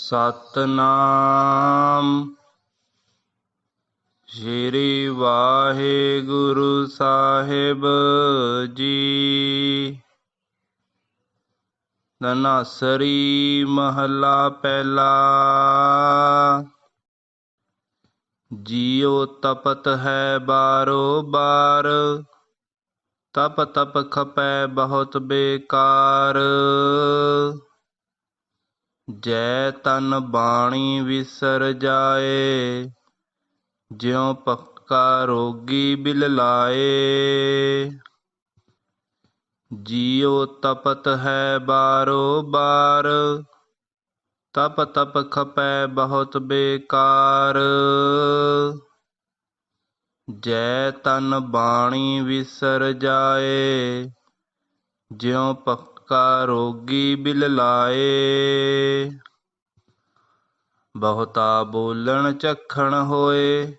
ਸਤਨਾਮ। ਸ਼੍ਰੀ ਵਾਹਿਗੁਰੂ ਸਾਹਿਬ ਜੀ। ਨਨਾਸਰੀ ਮਹੱਲਾ ਪਹਿਲਾ। ਜੀਉ ਤਪਤ ਹੈ ਬਾਰੋ ਬਾਰ। ਤਪ ਤਪ ਖਪੈ ਬਹੁਤ ਬੇਕਾਰ। ਜੈ ਤਨ ਬਾਣੀ ਵਿਸਰ ਜਾਏ, ਜਿਉ ਪੱਕਾ ਰੋਗੀ ਬਿਲ ਲਾਏ। ਜੀਉ ਤਪਤ ਹੈ ਬਾਰੋ ਬਾਰ, ਤਪ ਤਪ ਖਪੈ ਬਹੁਤ ਬੇਕਾਰ। ਜੈ ਤਨ ਬਾਣੀ ਵਿਸਰ ਜਾਏ, ਜਿਉ ਪੱਕਾ ਰੋਗੀ ਬਿਲ ਲਾਏ। ਬਹੁਤਾ ਬੋਲਣ ਚਖਣ ਹੋਏ,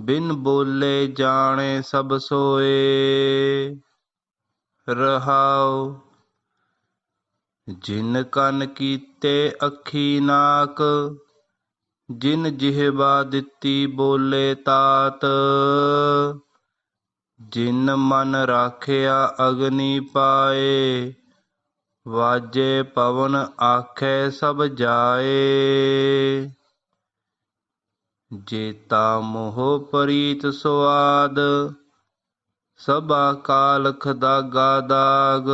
ਬਿਨ ਬੋਲੇ ਜਾਣੇ ਸਭ ਸੋਏ। ਰਹਾਉ, ਜਿਨ ਕੰਨ ਕੀਤੇ ਅੱਖੀ ਨਾਕ, ਜਿਨ ਜਿਹਵਾ ਦਿੱਤੀ ਬੋਲੇ ਤਾਤ। ਜਿਨ ਮਨ ਰਾਖਿਆ ਅਗਨੀ ਪਾਏ ਵਾਜੇ ਪਵਨ ਆਖੇ ਸਭ ਜਾਏ। ਜੇਤਾ ਮੋਹ ਪ੍ਰੀਤ ਸੁਆਦ, ਸਭਾ ਕਾਲਖ ਦਾਗਾ ਦਾਗ।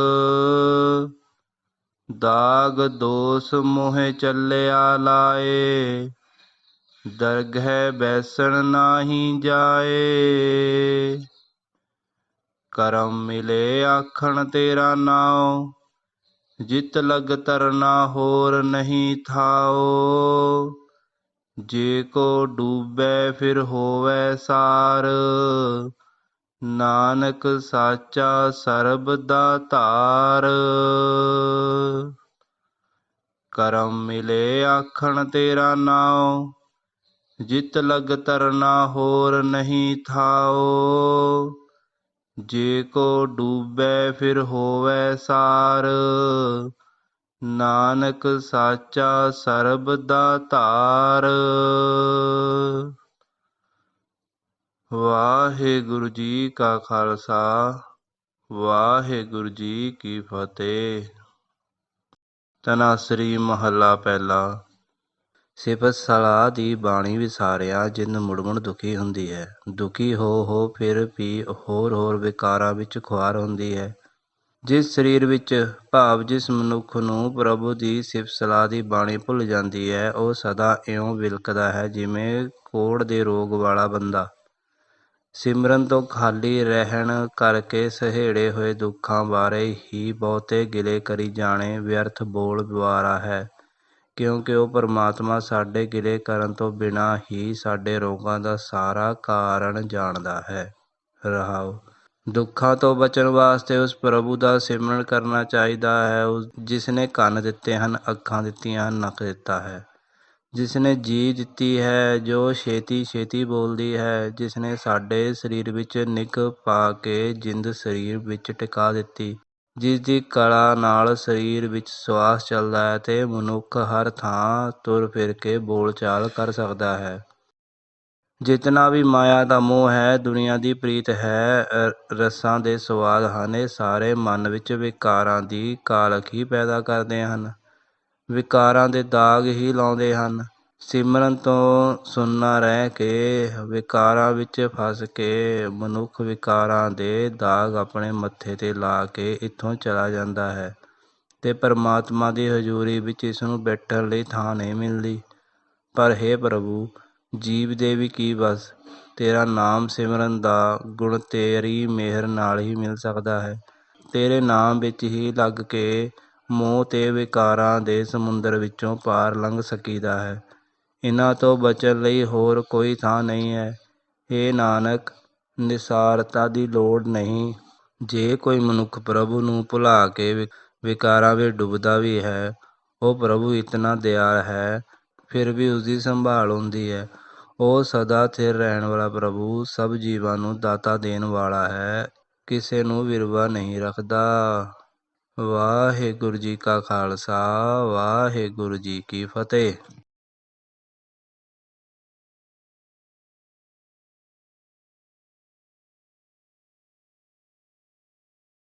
ਦਾਗ ਦੋਸ ਮੋਹਿ ਚੱਲਿਆ ਲਾਏ, ਦਰਗਹਿ ਬੈਸਣ ਨਾਹੀ ਜਾਏ। ਕਰਮ ਮਿਲੇ ਆਖਣ ਤੇਰਾ ਨਾਉ ਜਿਤ ਲਗ ਤਰਨਾ ਹੋਰ ਨਹੀਂ ਥਾਓ। ਜੇ ਕੋ ਡੂਬੈ ਫਿਰ ਹੋਵੈ ਸਾਰ। ਨਾਨਕ ਸਾਚਾ ਸਰਬ ਦਾ ਧਾਰ। ਕਰਮ ਮਿਲੇ ਆਖਣ ਤੇਰਾ ਨਾਉ। ਜਿਤ ਲਗ ਤਰਨਾ ਹੋਰ ਨਹੀਂ ਥਾਓ ਜੇ ਕੋ ਡੂਬੈ ਫਿਰ ਹੋਵੈ ਸਾਰ। ਨਾਨਕ ਸਾਚਾ ਸਰਬ ਦਾ ਧਾਰ। ਵਾਹਿਗੁਰੂ ਜੀ ਕਾ ਖਾਲਸਾ, ਵਾਹਿਗੁਰੂ ਜੀ ਕੀ ਫਤਿਹ। ਤਨਾਸਰੀ ਮਹੱਲਾ ਪਹਿਲਾ। ਸਿਫਤ ਸਲਾਹ ਦੀ ਬਾਣੀ ਵਿਸਾਰਿਆ, ਜਿੰਨ ਮੁੜਮੁੜ ਦੁਖੀ ਹੁੰਦੀ ਹੈ। ਦੁਖੀ ਹੋ ਹੋ, ਫਿਰ ਵੀ ਹੋਰ ਹੋਰ ਵਿਕਾਰਾਂ ਵਿੱਚ ਖੁਆਰ ਹੁੰਦੀ ਹੈ। ਜਿਸ ਸਰੀਰ ਵਿੱਚ ਭਾਵ ਜਿਸ ਮਨੁੱਖ ਨੂੰ ਪ੍ਰਭੂ ਦੀ ਸਿਫਤ ਸਲਾਹ ਦੀ ਬਾਣੀ ਭੁੱਲ ਜਾਂਦੀ ਹੈ, ਉਹ ਸਦਾ ਇਉਂ ਵਿਲਕਦਾ ਹੈ, ਜਿਵੇਂ ਕੋੜ ਦੇ ਰੋਗ ਵਾਲਾ ਬੰਦਾ। ਸਿਮਰਨ ਤੋਂ ਖਾਲੀ ਰਹਿਣ ਕਰਕੇ ਸਹੇੜੇ ਹੋਏ ਦੁੱਖਾਂ ਬਾਰੇ ਹੀ ਬਹੁਤੇ ਗਿਲੇ ਕਰੀ ਜਾਣੇ, ਵਿਅਰਥ ਬੋਲ ਵਿਵਾਰਾ ਹੈ। ਕਿਉਂਕਿ ਉਹ ਪਰਮਾਤਮਾ ਸਾਡੇ ਗਿਲੇ ਕਰਨ ਤੋਂ ਬਿਨਾਂ ਹੀ ਸਾਡੇ ਰੋਗਾਂ ਦਾ ਸਾਰਾ ਕਾਰਨ ਜਾਣਦਾ ਹੈ। ਰਹਾਉ ਦੁੱਖਾਂ ਤੋਂ ਬਚਣ ਵਾਸਤੇ ਉਸ ਪ੍ਰਭੂ ਦਾ ਸਿਮਰਨ ਕਰਨਾ ਚਾਹੀਦਾ ਹੈ। ਜਿਸ ਨੇ ਕੰਨ ਦਿੱਤੇ ਹਨ, ਅੱਖਾਂ ਦਿੱਤੀਆਂ ਹਨ, ਨੱਕ ਦਿੱਤਾ ਹੈ। ਜਿਸ ਨੇ ਜੀ ਦਿੱਤੀ ਹੈ, ਜੋ ਛੇਤੀ ਛੇਤੀ ਬੋਲਦੀ ਹੈ ਜਿਸ ਨੇ ਸਾਡੇ ਸਰੀਰ ਵਿੱਚ ਨਿੱਘ ਪਾ ਕੇ ਜਿੰਦ ਸਰੀਰ ਵਿੱਚ ਟਿਕਾ ਦਿੱਤੀ ਜਿਸ ਦੀ ਕਲਾ ਨਾਲ ਸਰੀਰ ਵਿੱਚ ਸਵਾਸ ਚੱਲਦਾ ਹੈ ਅਤੇ ਮਨੁੱਖ ਹਰ ਥਾਂ ਤੁਰ ਫਿਰ ਕੇ ਬੋਲਚਾਲ ਕਰ ਸਕਦਾ ਹੈ। ਜਿਤਨਾ ਵੀ ਮਾਇਆ ਦਾ ਮੋਹ ਹੈ, ਦੁਨੀਆ ਦੀ ਪ੍ਰੀਤ ਹੈ ਰਸਾਂ ਦੇ ਸਵਾਦ ਹਨ, ਇਹ ਸਾਰੇ ਮਨ ਵਿੱਚ ਵਿਕਾਰਾਂ ਦੀ ਕਾਲਖ ਹੀ ਪੈਦਾ ਕਰਦੇ ਹਨ। ਵਿਕਾਰਾਂ ਦੇ ਦਾਗ ਹੀ ਲਾਉਂਦੇ ਹਨ। ਸਿਮਰਨ ਤੋਂ ਸੁੰਨਾ ਰਹਿ ਕੇ ਵਿਕਾਰਾਂ ਵਿੱਚ ਫਸ ਕੇ ਮਨੁੱਖ ਵਿਕਾਰਾਂ ਦੇ ਦਾਗ ਆਪਣੇ ਮੱਥੇ ਤੇ ਲਾ ਕੇ ਇੱਥੋਂ ਚਲਾ ਜਾਂਦਾ ਹੈ ਅਤੇ ਪਰਮਾਤਮਾ ਦੀ ਹਜ਼ੂਰੀ ਵਿੱਚ ਇਸ ਨੂੰ ਬੈਠਣ ਲਈ ਥਾਂ ਨਹੀਂ ਮਿਲਦੀ। ਪਰ ਹੇ ਪ੍ਰਭੂ, ਜੀਵ ਦੇ ਵੀ ਕੀ ਬਸ ਤੇਰਾ ਨਾਮ ਸਿਮਰਨ ਦਾ ਗੁਣ ਤੇਰੀ ਮਿਹਰ ਨਾਲ ਹੀ ਮਿਲ ਸਕਦਾ ਹੈ। ਤੇਰੇ ਨਾਮ ਵਿੱਚ ਹੀ ਲੱਗ ਕੇ ਮੋਹ ਤੇ ਵਿਕਾਰਾਂ ਦੇ ਸਮੁੰਦਰ ਵਿੱਚੋਂ ਪਾਰ ਲੰਘ ਸਕੀਦਾ ਹੈ। ਇਹਨਾਂ ਤੋਂ ਬਚਣ ਲਈ ਹੋਰ ਕੋਈ ਥਾਂ ਨਹੀਂ ਹੈ। ਇਹ ਨਾਨਕ, ਨਿਸਾਰਤਾ ਦੀ ਲੋੜ ਨਹੀਂ। ਜੇ ਕੋਈ ਮਨੁੱਖ ਪ੍ਰਭੂ ਨੂੰ ਭੁਲਾ ਕੇ ਵਿਕਾਰਾਂ ਵਿੱਚ ਡੁੱਬਦਾ ਵੀ ਹੈ, ਉਹ ਪ੍ਰਭੂ ਇਤਨਾ ਦਿਆਲ ਹੈ, ਫਿਰ ਵੀ ਉਸ ਦੀ ਸੰਭਾਲ ਹੁੰਦੀ ਹੈ। ਉਹ ਸਦਾ ਸਥਿਰ ਰਹਿਣ ਵਾਲਾ ਪ੍ਰਭੂ, ਸਭ ਜੀਵਾਂ ਨੂੰ ਦਾਤਾ ਦੇਣ ਵਾਲਾ ਹੈ, ਕਿਸੇ ਨੂੰ ਵਿਰਵਾ ਨਹੀਂ ਰੱਖਦਾ। ਵਾਹਿਗੁਰੂ ਜੀ ਕਾ ਖਾਲਸਾ, ਵਾਹਿਗੁਰੂ ਜੀ ਕੀ ਫਤਿਹ।